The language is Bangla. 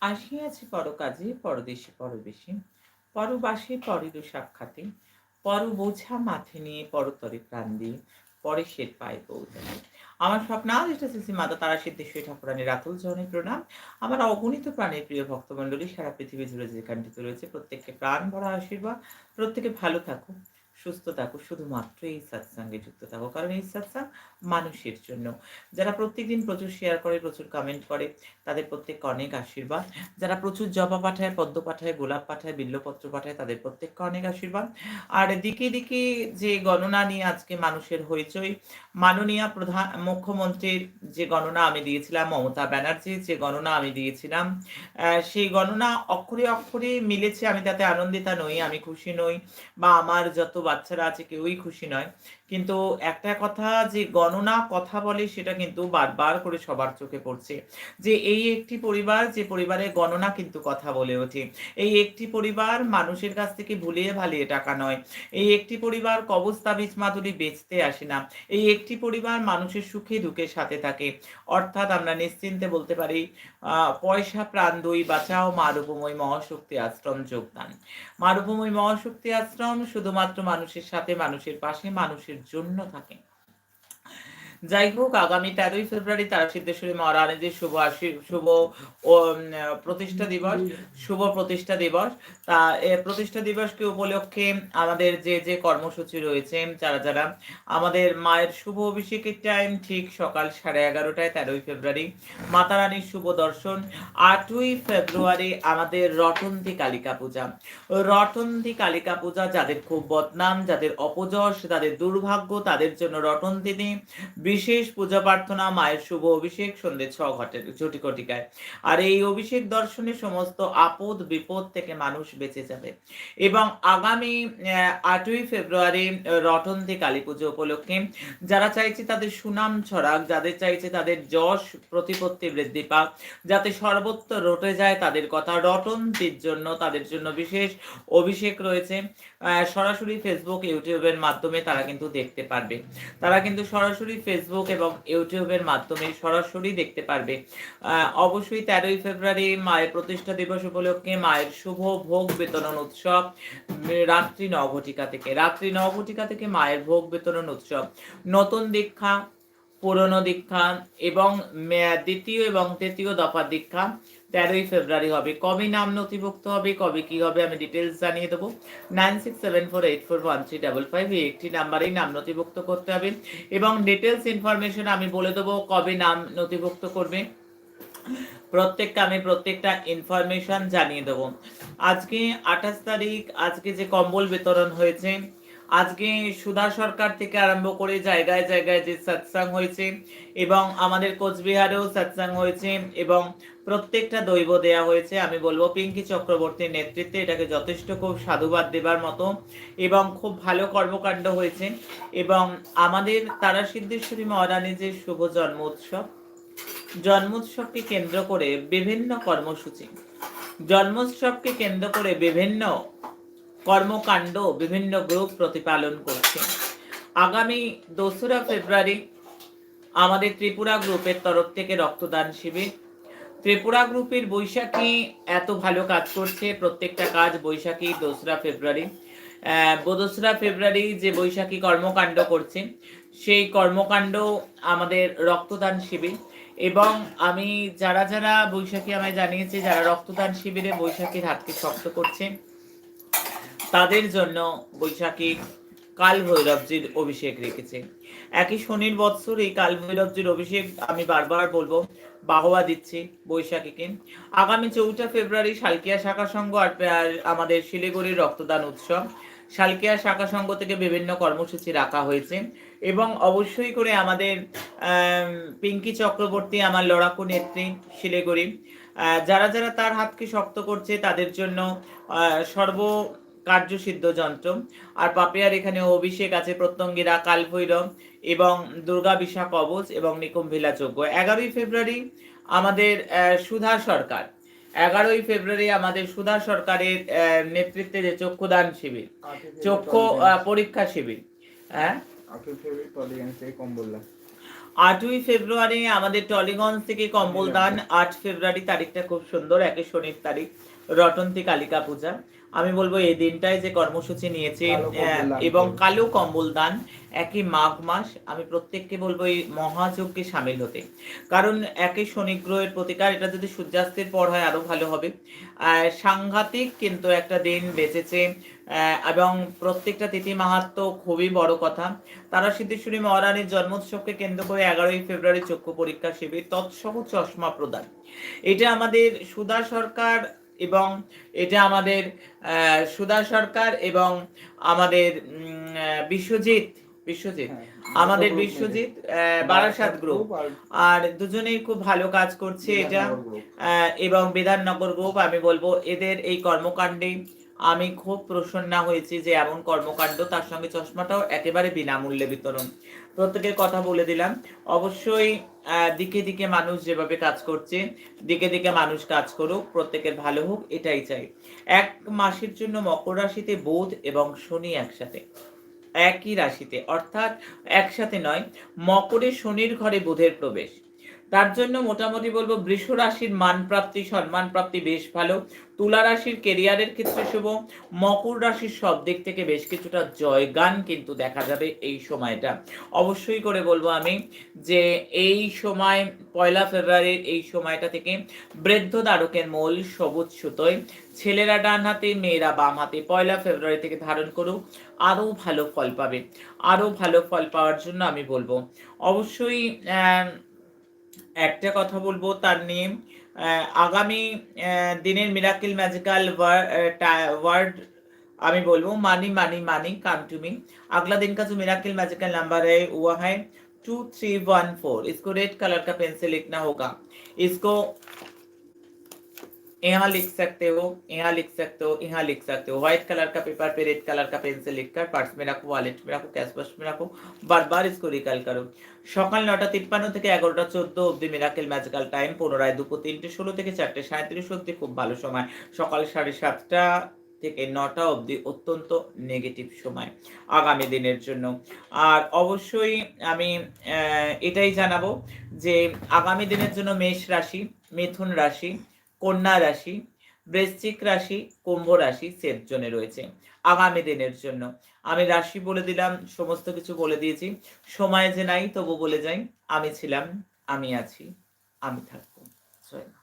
আসিয়াছি পরকাজে, পরদেশে, পরবেশে। পরবাসে পরের সাক্ষাতে। পর বোঝা মাথে নিয়ে পরতরে প্রাণ দিয়ে, পরে সে পায় পৌঁছায় আমার স্বপ্ন শ্রী মাতা তারা সিদ্ধেশ্বরী ঠাকুরানী রাতুল জনের প্রণাম। আমার অগণিত প্রাণের প্রিয় ভক্তমণ্ডলী, সারা পৃথিবী জুড়ে যেখানটিতে রয়েছে, প্রত্যেককে প্রাণ ভরা আশীর্বাদ। প্রত্যেকে ভালো থাকুক সুস্থ থাকো শুধুমাত্র এই সৎসঙ্গে যুক্ত থাকো কারণ এই সৎসঙ্গ মানুষের জন্য। যারা প্রত্যেকদিন প্রচুর শেয়ার করে, প্রচুর কমেন্ট করে, তাদের প্রত্যেককে অনেক আশীর্বাদ। যারা প্রচুর জবা পাঠায়, পদ্ম পাঠায়, গোলাপ পাঠায়, বিল্লপত্র পাঠায়, তাদের প্রত্যেককে অনেক আশীর্বাদ। আর দিকে দিকে যে গণনা নিয়ে আজকে মানুষের হইচই, মাননীয় প্রধান মুখ্যমন্ত্রীর যে গণনা আমি দিয়েছিলাম, মমতা ব্যানার্জির যে গণনা আমি দিয়েছিলাম সেই গণনা অক্ষরে অক্ষরে মিলেছে। আমি তাতে আনন্দিতা নই, আমি খুশি নই, বা আমার যত বাচ্চারা আছে কেউই খুশি নয়। কিন্তু একটা কথা যে গণনা কথা বলে সেটা কিন্তু বারবার করে সবার চোখে পড়ছে। যে এই একটি পরিবার, যে পরিবারের গণনা কিন্তু কথা বলে ওঠে। এই একটি পরিবার মানুষের কাছ থেকে ভুলিয়ে ভালিয়ে টাকা নয়। এই একটি পরিবার কবস্তা তাবিজ মাদুরি বেচতে আসে না। এই একটি পরিবার মানুষের সুখে দুঃখের সাথে থাকে। অর্থাৎ আমরা নিশ্চিন্তে বলতে পারি পয়সা, প্রাণ, দই, বাঁচাও, মারূপময় মহাশক্তি আশ্রম, যোগদান। মারূপময় মহাশক্তি আশ্রম শুধুমাত্র মানুষের সাথে, মানুষের পাশে, মানুষের জন্য থাকে যাই হোক, আগামী তেরোই ফেব্রুয়ারি তারা সিদ্ধেশ্বরী মহারানীদের শুভ শুভ, ও প্রতিষ্ঠা দিবস, শুভ প্রতিষ্ঠা দিবস। তা প্রতিষ্ঠা দিবসকে উপলক্ষে আমাদের যে যে কর্মসূচি রয়েছে, যারা যারা আমাদের মায়ের শুভ অভিষেকের টাইম ঠিক সকাল সাড়ে এগারোটায়, তেরোই ফেব্রুয়ারি মাতা রানীর শুভ দর্শন, আটই ফেব্রুয়ারি আমাদের রটন্তি কালিকা পূজা। রটন্তি কালিকা পূজা যাদের খুব বদনাম, যাদের অপযশ তাদের দুর্ভাগ্য, তাদের জন্য রটন্তিনী বিশেষ পূজা প্রার্থনা, মায়ের শুভ অভিষেক, সন্ধ্যে ছ ঘটে, ঝটি কটিকায়। আর এই অভিষেক দর্শনে সমস্ত আপদ, বিপদ থেকে মানুষ বেঁচে যাবে। এবং আগামী আটই ফেব্রুয়ারি, রটন্তি কালী পুজো উপলক্ষে যারা চাইছে তাদের সুনাম ছড়াক, যাদের চাইছে তাদের যশ, প্রতিপত্তি বৃদ্ধি পাক, যাতে সর্বত্র রটে যায় তাদের কথা রটন্তির জন্য, তাদের জন্য বিশেষ অভিষেক রয়েছে। সরাসরি ফেসবুক ইউটিউবের মাধ্যমে তারা কিন্তু দেখতে পারবে। তারা কিন্তু সরাসরি ফেসবুক এবং ইউটিউবের মাধ্যমে সরাসরি দেখতে পারবে। অবশ্যই তেরোই ফেব্রুয়ারি মায়ের প্রতিষ্ঠা দিবস উপলক্ষে মায়ের শুভ ভোগ বিতরণ উৎসব রাত্রি নঘটিকা থেকে। রাত্রি নঘটিকা থেকে মায়ের ভোগ বিতরণ উৎসব। নতুন দীক্ষা, পুরনো দীক্ষা এবং দ্বিতীয় এবং তৃতীয় দফা দীক্ষা তেরোই ফেব্রুয়ারি হবে। কবে নাম নথিভুক্ত হবে, কবে কি হবে, আমি ডিটেলস জানিয়ে দেবো। Nine six seven four eight four one three double five এই একটি নাম্বারেই নাম নথিভুক্ত করতে হবে। এবং ডিটেলস ইনফরমেশন আমি বলে দেবো কবে নাম নথিভুক্ত করবে। প্রত্যেকটা আমি প্রত্যেকটা ইনফরমেশন জানিয়ে দেবো। আজকে আঠাশ তারিখ, আজকে যে কম্বল বিতরণ হয়েছে আজকে সুধা সরকার থেকে আরম্ভ করে জায়গায় জায়গায় যে সৎসাং হয়েছে এবং আমাদের কোচবিহারেও সৎসাং হয়েছে এবং প্রত্যেকটা দৈব দেয়া হয়েছে, আমি বলব পিঙ্কি চক্রবর্তীর নেতৃত্বে এটাকে যথেষ্ট খুব সাধুবাদ দেবার মতো এবং খুব ভালো কর্মকাণ্ড হয়েছে এবং আমাদের তারা সিদ্ধেশ্বরী মহারানী যে শুভ জন্ম উৎসব জন্মোৎসবকে কেন্দ্র করে বিভিন্ন কর্মসূচি জন্মোৎসবকে কেন্দ্র করে বিভিন্ন কর্মকাণ্ড বিভিন্ন গ্রুপ প্রতিপালন করছে। আগামী দোসরা ফেব্রুয়ারি আমাদের ত্রিপুরা গ্রুপের তরফ থেকে রক্তদান শিবির। ত্রিপুরা গ্রুপের বৈশাখী এত ভালো কাজ করছে, প্রত্যেকটা কাজ বৈশাখী দোসরা ফেব্রুয়ারি। দোসরা ফেব্রুয়ারি যে বৈশাখী কর্মকাণ্ড করছে, সেই কর্মকাণ্ড আমাদের রক্তদান শিবির। এবং আমি যারা যারা বৈশাখী আমায় জানিয়েছে, যারা রক্তদান শিবিরে বৈশাখীর হাতকে শক্ত করছে তাদের জন্য বৈশাখী কাল ভৈরবজির অভিষেক রেখেছে। একই শনির বৎসর এই কাল ভৈরবজির অভিষেক আমি বারবার বলব, বাহবা দিচ্ছি বৈশাখীকে। আগামী চৌঠা ফেব্রুয়ারি শালকিয়া শাখা সংঘ আর আমাদের শিলিগুড়ির রক্তদান উৎসব। শালকিয়া শাখা সংঘ থেকে বিভিন্ন কর্মসূচি রাখা হয়েছে এবং অবশ্যই করে আমাদের পিঙ্কি চক্রবর্তী, আমার লড়াকু নেত্রী শিলিগুড়ি যারা যারা তার হাতকে শক্ত করছে তাদের জন্য সর্ব কার্যসিদ্ধ যন্ত্র। আর পাপিয়ার এখানে অভিষেক আছে প্রত্যঙ্গিরা কালভৈরব এবং দুর্গা বিশা কবচ এবং নিকুম্ভিলা যজ্ঞ এগারোই ফেব্রুয়ারি আমাদের সুধা সরকার। এগারোই ফেব্রুয়ারি আমাদের সুধা সরকারের নেতৃত্বে যে চক্ষুদান শিবির চক্ষু পরীক্ষা শিবির হ্যাঁ? আটই ফেব্রুয়ারি আমাদের টলিগঞ্জ থেকে কম্বল দান। আট ফেব্রুয়ারি তারিখটা খুব সুন্দর একে শনির তারিখ রটন্তী কালিকা পূজা। আমি বলব এই দিনটায় যে কর্মসূচি নিয়েছে এবং। কালো কম্বল দান একই মাঘ মাস আমি প্রত্যেককে বলব এই মহাযজ্ঞে সামিল হতে। কারণ একই শনি গ্রহের প্রতিকার এটা যদি সূর্যাস্তের পর হয় আরও ভালো হবে। সাংঘাতিক কিন্তু একটা দিন বেঁচেছে এবং প্রত্যেকটা তিথি মাহাত্ম খুবই বড় কথা। তারা সিদ্ধেশ্বরী মহারানীর জন্মোৎসবকে কেন্দ্র করে এগারোই ফেব্রুয়ারি চক্ষু পরীক্ষা শিবির তৎসহ চশমা প্রদান। এটা আমাদের সুধা সরকার এবং এটা আমাদের সুধা সরকার এবং আমাদের বিশ্বজিৎ বিশ্বজিৎ হ্যাঁ, আমাদের বিশ্বজিৎ বারাসাত গ্রুপ আর দুজনেই খুব ভালো কাজ করছে এটা আহ, এবং বিধাননগর গ্রুপ আমি বলব এদের এই কর্মকাণ্ডে আমি খুব প্রসন্ন হয়েছি যে এমন কর্মকাণ্ড, তার সঙ্গে চশমাটাও একেবারে বিনামূল্যে বিতরণ। প্রত্যেকের কথা বলে দিলাম। অবশ্যই দিকে দিকে মানুষ যেভাবে কাজ করছে, দিকে দিকে মানুষ কাজ করুক, প্রত্যেকের ভালো হোক, এটাই চাই। এক মাসের জন্য মকর রাশিতে বুধ এবং শনি একসাথে। একই রাশিতে, অর্থাৎ একসাথে নয়, মকরে শনির ঘরে বুধের প্রবেশ। তার জন্য মোটামুটি বলব বৃষ রাশির মান প্রাপ্তি, সম্মান প্রাপ্তি বেশ ভালো। তুলা রাশির কেরিয়ারের ক্ষেত্রে শুভ। মকর রাশির সব দিক থেকে বেশ কিছুটা জয়গান কিন্তু দেখা যাবে এই সময়টা। অবশ্যই করে বলব আমি যে এই সময়, পয়লা ফেব্রুয়ারির এই সময়টা থেকে বৃদ্ধ দ্বারকের মূল সবুজ সুতোয় ছেলেরা ডান হাতে, মেয়েরা বাম হাতে পয়লা ফেব্রুয়ারি থেকে ধারণ করুক। আরও ভালো ফল পাবে। আরও ভালো ফল পাওয়ার জন্য আমি বলব। অবশ্যই একটা কথা বলবো তার নিয়ে আহ, আগামী আহ, দিনের মিরাকেল ম্যাজিক্যাল ওয়ার্ড আমি बोलूँ मानी मानी मानी काम टू मी अगला दिन का जो मिराकिल मैजिकल नंबर है वो है टू थ्री वन फोर इसको रेड कलर का पेन से लिखना होगा इसको यहाँ लिख सकते हो यहाँ लिख सकते हो यहाँ लिख सकते हो व्हाइट कलर का पेपर पे रेड कलर का पेन से लिखकर पर्स में रखो वॉलेट में रखो कैश बॉक्स में रखो बार बार इसको रिकल करो সকাল নটা তিপ্পান্ন থেকে এগারোটা চোদ্দ অব্দি মিরাকেল ম্যাজিক্যাল টাইম পুনরায় দুপুর তিনটে ষোলো থেকে চারটে সাঁত্রিশ অব্দি খুব ভালো সময় সকাল সাড়ে সাতটা থেকে নটা অবধি অত্যন্ত নেগেটিভ সময় আগামী দিনের জন্য আর অবশ্যই আমি আহ, এটাই জানাবো যে আগামী দিনের জন্য মেষ রাশি মিথুন রাশি কন্যা রাশি, বৃশ্চিক রাশি, কুম্ভ রাশি সেফ রয়েছে। আগামী দিনের জন্য আমি রাশি বলে দিলাম, সমস্ত কিছু বলে দিয়েছি। সময় যে নাই তবু বলে যাই, আমি ছিলাম, আমি আছি, আমি থাকব। জয়।